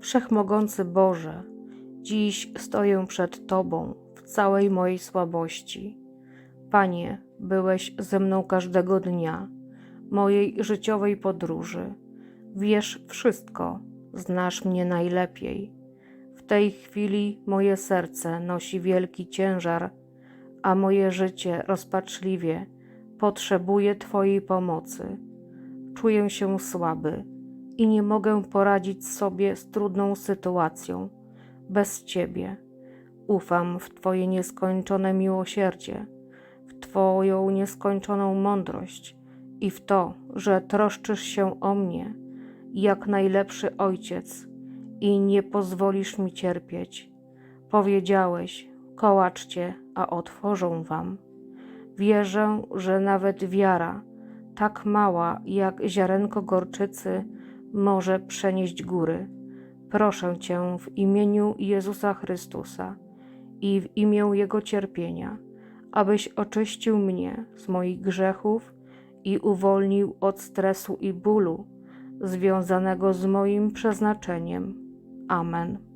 Wszechmogący Boże, dziś stoję przed Tobą w całej mojej słabości. Panie, byłeś ze mną każdego dnia mojej życiowej podróży. Wiesz wszystko, znasz mnie najlepiej. W tej chwili moje serce nosi wielki ciężar, a moje życie rozpaczliwie potrzebuje Twojej pomocy. Czuję się słaby i nie mogę poradzić sobie z trudną sytuacją bez Ciebie. Ufam w Twoje nieskończone miłosierdzie, w Twoją nieskończoną mądrość i w to, że troszczysz się o mnie jak najlepszy ojciec i nie pozwolisz mi cierpieć. Powiedziałeś: kołaczcie, a otworzą wam. Wierzę, że nawet wiara, tak mała jak ziarenko gorczycy, może przenieść góry. Proszę Cię w imieniu Jezusa Chrystusa i w imię Jego cierpienia, abyś oczyścił mnie z moich grzechów i uwolnił od stresu i bólu związanego z moim przeznaczeniem. Amen.